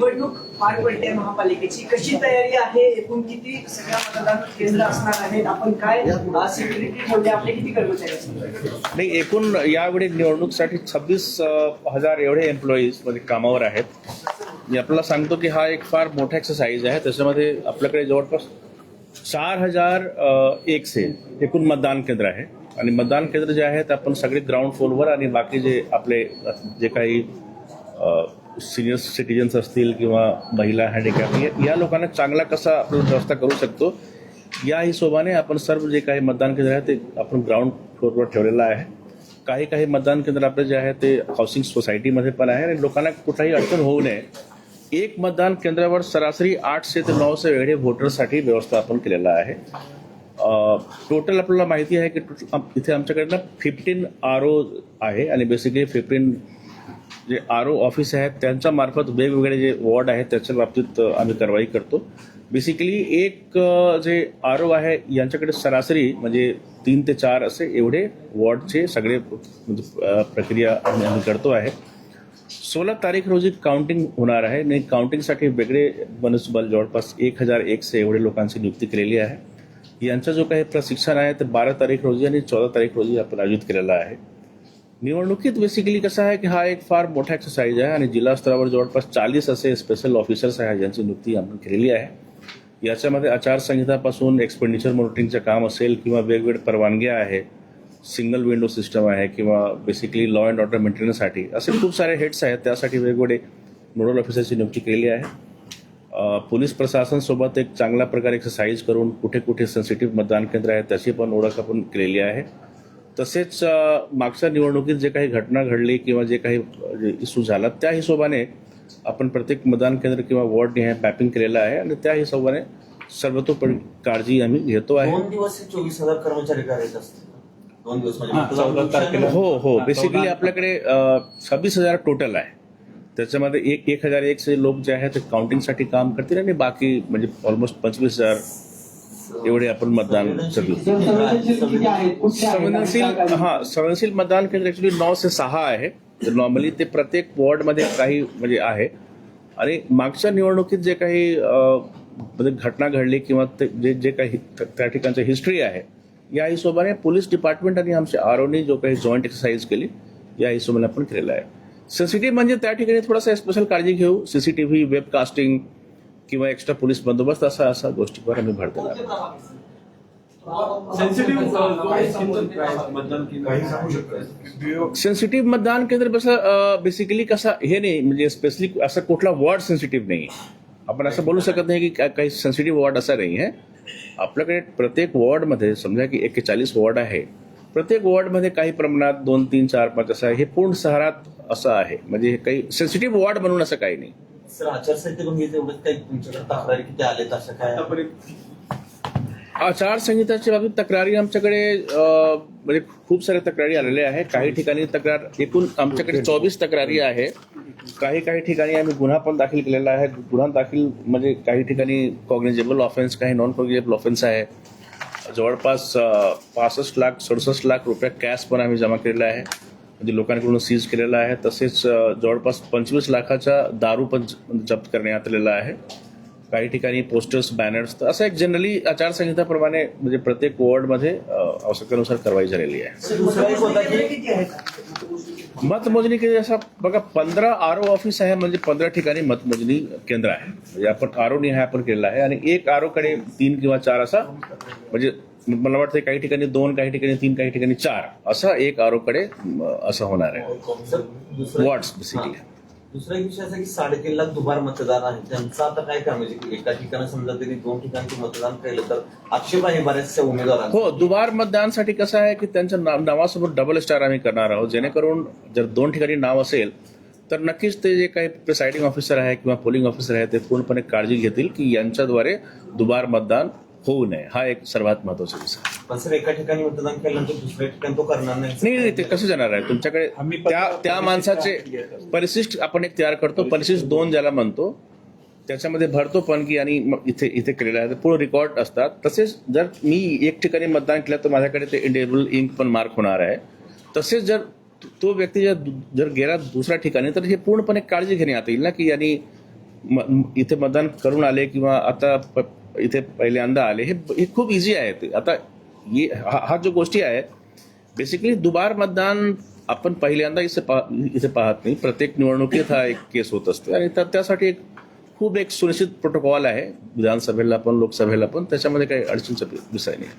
निवडणूक पार पडते महापालिकेची. कशी तयारी आहे? एकूण किती सगळ्या मतदान केंद्र असणार आहेत? आपण काय सिक्युरिटी ठेवले? आपले किती कर्मचारी असणार नाही एकूण यावेळी निवडणुकीसाठी छब्बीस हजार एवढे एम्प्लॉईजमध्ये कामावर आहेत. मी आपल्याला सांगतो की हा एक फार मोठा एक्सरसाइज आहे. त्याच्यामध्ये आपल्याकडे जवळपास चार हजार एकशे एकूण मतदान केंद्र आहे. आणि मतदान केंद्र जे आहेत आपण सगळे ग्राउंड फ्लोरवर आणि बाकी जे आपले जे काही सिनियर सिटीजन्स असतील किंवा महिला हँडिकॅप या लोकांना चांगला कसा आपण व्यवस्था करू शकतो या हिशोबाने आपण सर्व जे काही मतदान केंद्र आहे ते आपण ग्राउंड फ्लोरवर ठेवलेलं आहे. काही काही मतदान केंद्र आपलं जे आहे ते हाऊसिंग सोसायटीमध्ये पण आहे आणि लोकांना कुठलाही अडचण होऊ नये. एक मतदान केंद्रावर सरासरी आठशे ते नऊशे वेगळे व्होटर्ससाठी व्यवस्था आपण केलेला आहे. टोटल आपल्याला माहिती आहे की इथे आमच्याकडे ना फिफ्टीन आर ओ आहे आणि बेसिकली फिफ्टीन जे आर ओ ऑफिस आहेत त्यांच्या मार्फत वेगवेगळे जे वॉर्ड आहेत त्याच्या बाबतीत आम्ही कारवाई करतो. बेसिकली एक जे आर ओ आहे यांच्याकडे सरासरी म्हणजे तीन ते चार असे एवढे वॉर्डचे सगळे म्हणजे प्रक्रिया आम्ही आम्ही करतो आहे. सोळा तारीख रोजी काउंटिंग होणार आहे. आणि काउंटिंगसाठी वेगळे मनुष्यबल जवळपास एक हजार एकशे एवढे लोकांची नियुक्ती केलेली आहे. यांचं जो काही प्रशिक्षण आहे ते बारा तारीख रोजी आणि चौदा तारीख रोजी आपण आयोजित केलेलं आहे. निवडणुकीत बेसिकली कसं आहे की हा एक फार मोठा एक्सरसाइज आहे आणि जिल्हा स्तरावर जवळपास चाळीस असे स्पेशल ऑफिसर्स आहेत ज्यांची नियुक्ती आपण केलेली आहे. याच्यामध्ये आचारसंहितापासून एक्सपेंडिचर मॉनिटरिंगचं काम असेल किंवा वेगवेगळे परवानग्या आहे सिंगल विंडो सिस्टम आहे किंवा बेसिकली लॉ अँड ऑर्डर मेंटेनन्ससाठी असे खूप सारे हेड्स आहेत. त्यासाठी वेगवेगळे नोडल ऑफिसरची नियुक्ती केलेली आहे. अ, पोलीस प्रशासनसोबत एक चांगल्या प्रकारे एक्सरसाइज करून कुठे कुठे सेन्सिटिव्ह मतदान केंद्र आहेत त्याची पण ओळख आपण केलेली आहे. तसेच मागच्या निवडणुकीत जे काही घटना घडली किंवा जे काही इश्यू झाला त्या हिशोबाने आपण प्रत्येक मतदान केंद्र किंवा वॉर्डने हे मॅपिंग केलेलं आहे आणि त्या हिशोबाने सर्वतोपरी काळजी आम्ही घेतो आहे. दोन दिवस हे चोवीस हजार कर्मचारी कार्यरत असतील. दोन दिवस म्हणजे हा. हो बेसिकली आपल्याकडे छब्बीस हजार टोटल आहे. त्याच्यामध्ये एक एक हजार एकशे लोक जे आहेत ते काउंटिंगसाठी काम करतील आणि बाकी म्हणजे ऑलमोस्ट पंचवीस हजार एवढे आपण मतदान संवेदनशील हा संवेदनशील मतदान केंद्र ऍक्च्युली नऊ ते सहा आहे. तर नॉर्मली ते प्रत्येक वॉर्डमध्ये काही म्हणजे आहे. आणि मागच्या निवडणुकीत जे काही म्हणजे घटना घडली किंवा ते जे जे काही त्या ठिकाणचं हिस्ट्री आहे या हिशोबाने पोलीस डिपार्टमेंट आणि आमच्या आरोनी जो काही जॉईंट एक्सरसाइज केली या हिशोबाने आपण केलेला आहे. सीसीटीव्ही म्हणजे त्या ठिकाणी थोडासा स्पेशल काळजी घेऊ. सीसीटीव्ही वेबकास्टिंग किंवा एक्स्ट्रा पोलीस बंदोबस्त असा असा गोष्टीवर आम्ही भर दिला आहे. सेन्सिटिव्ह मतदान केंद्र कसं बेसिकली कसं हे नाही म्हणजे स्पेसिफिक असं कुठला वॉर्ड सेन्सिटिव्ह नाही आपण असं बोलू शकत नाही की का- काही सेन्सिटिव्ह वॉर्ड असा नाही आहे आपल्याकडे प्रत्येक वॉर्डमध्ये समजा की एक्केचाळीस वॉर्ड आहे प्रत्येक वॉर्डमध्ये काही प्रमाणात दोन तीन चार पाच असं आहे हे पूर्ण शहरात असं आहे म्हणजे हे काही सेन्सिटिव्ह वॉर्ड म्हणून असं काही नाही। सर आचारसंहितेतून घेत एवढंच काही तुमच्याकडे तक्रारी किती आलेत असं काय? आचारसंहिताच्या बाबतीत तक्रारी आमच्याकडे अ, म्हणजे खूप साऱ्या तक्रारी आलेल्या आहे काही ठिकाणी तक्रार एकूण आमच्याकडे चोवीस तक्रारी आहे. काही काही ठिकाणी आम्ही गुन्हा पण दाखल केलेला आहे. गुन्हा दाखल म्हणजे काही ठिकाणी कॉग्नेजेबल ऑफेन्स काही नॉन कॉग्नेजेबल ऑफेन्स आहे. जवळपास पासष्ट लाख सदुसष्ट लाख रुपये कॅश पण आम्ही जमा केलेला आहे. म्हणजे लोकांकडून सीज केलेला आहे. तसेच जवळपास पंचवीस लाखाचा दारू पण ज- जप्त करण्यात आलेला आहे. काही ठिकाणी पोस्टर्स बॅनर्स तर असं एक जनरली आचारसंहिताप्रमाणे म्हणजे प्रत्येक वॉर्डमध्ये आवश्यकतेनुसार कारवाई झालेली आहे. किती मतमोजणी केली असं बघा पंधरा आर ओ ऑफिस आहे म्हणजे पंधरा ठिकाणी मतमोजणी केंद्र आहे. म्हणजे आपण आर ओ निहाय आपण केलेला आहे. आणि एक आरकडे तीन किंवा चार असा म्हणजे मला वाटतं काही ठिकाणी दोन काही ठिकाणी तीन काही ठिकाणी चार असा एक आरकडे म, असं होणार आहे. Wards basically. दुसरा एक विषय असा की साडेतीन लाख दुबार मतदार आहेत त्यांचं आता काय काम म्हणजे एका ठिकाणी समजा त्यांनी दोन ठिकाणी मतदान केलं तर आक्षेप आहे बऱ्याचशा उमेदवारांचा. हो दुबार मतदानसाठी कसं आहे की त्यांच्या नाव नावासोबत डबल स्टार आम्ही करणार आहोत. जेणेकरून जर दोन ठिकाणी नाव असेल तर नक्कीच ते जे काही प्रिसाइडिंग ऑफिसर आहे किंवा पोलिंग ऑफिसर आहे ते पूर्णपणे काळजी घेतील की यांच्याद्वारे दुबार मतदान होऊ नये. हा एक सर्वात महत्त्वाचा विषय आहे. पण सर एका ठिकाणी मतदान केल्यानंतर दुसऱ्या ठिकाणी तो करणार नाही. नाही ते कसं जाणार आहे? तुमच्याकडे त्या त्या माणसाचे परिशिष्ट आपण एक तयार करतो. परिशिष्ट दोन ज्याला म्हणतो त्याच्यामध्ये भरतो पण की आणि इथे इथे केलेलं आहे. पूर्ण रेकॉर्ड असतात. तसेच जर मी एक ठिकाणी मतदान केलं तर माझ्याकडे ते इंडेबल इंक पण मार्क होणार आहे. तसेच जर तो व्यक्ती जर जर गेला दुसऱ्या ठिकाणी तर हे पूर्णपणे काळजी घेण्यात येईल ना की यांनी इथे मतदान करून आले किंवा आता इथे पहिल्यांदा आले हे हे खूप इझी आहे ते आता ये हा हा जो गोष्टी आहे बेसिकली दुबार मतदान आपण पहिल्यांदा इथे पा इथे पाहत नाही. प्रत्येक निवडणुकीत हा एक केस होत असतो. आणि तर त्यासाठी एक खूप एक सुनिश्चित प्रोटोकॉल आहे. विधानसभेला पण लोकसभेला पण त्याच्यामध्ये काही अडचणचा विषय नाही.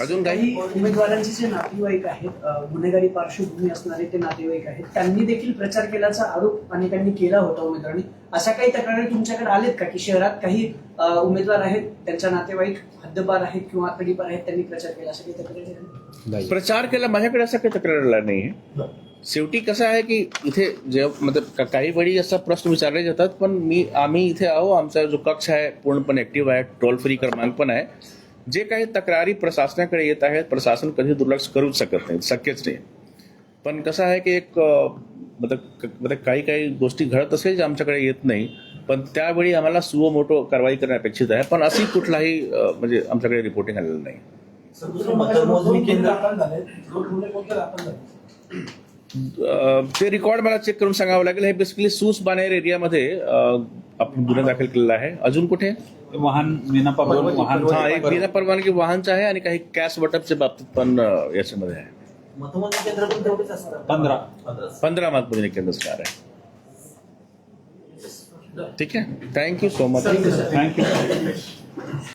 अजून काही? उमेदवारांचे जे नातेवाईक आहेत गुन्हेगारी पार्श्वभूमी असणारे ते नातेवाईक आहेत त्यांनी देखील प्रचार केल्याचा आरोप अनेकांनी केला होता उमेदवारांनी. अशा काही तक्रारी तुमच्याकडे आलेत का? की शहरात काही उमेदवार आहेत त्यांच्या नातेवाईक हद्दपार आहेत किंवा तडीपार आहेत त्यांनी प्रचार केला अशा काही तक्रारी? प्रचार केला माझ्याकडे असा काही तक्रार आला नाही आहे. शेवटी कसं आहे की इथे जे मतलब का- काही वेळी असा प्रश्न विचारले जातात पण मी आम्ही इथे आहो आमचा जो कक्ष आहे पूर्णपणे ऍक्टिव्ह आहे टोल फ्री क्रमांक पण आहे. जे काही तक्रारी प्रशासनाकडे येत आहेत प्रशासन कधी दुर्लक्ष करूच शकत नाही शक्यच नाही. पण कसं आहे की एक मतलब मतलब काही काही गोष्टी घडत असेल जे आमच्याकडे येत नाही पण त्यावेळी आम्हाला सुओ मोठो कारवाई करणे अपेक्षित आहे पण अशी कुठलाही म्हणजे आमच्याकडे रिपोर्टिंग आलेलं नाही. ते रेकॉर्ड मला चेक करून सांगावं लागेल. हे बेसिकली सूस बानेर एरियामध्ये आपण गुन्हा दाखल केलेला आहे. अजून कुठे? वाहन विना हा बिना परवानगी वाहनचं आहे आणि काही कॅश वटपच्या बाबतीत पण याच्यामध्ये आहे. पंधरा. पंधरा. पंधरा मतमोजणी केंद्र असणार आहे. ठीक आहे. Thank you so much thank you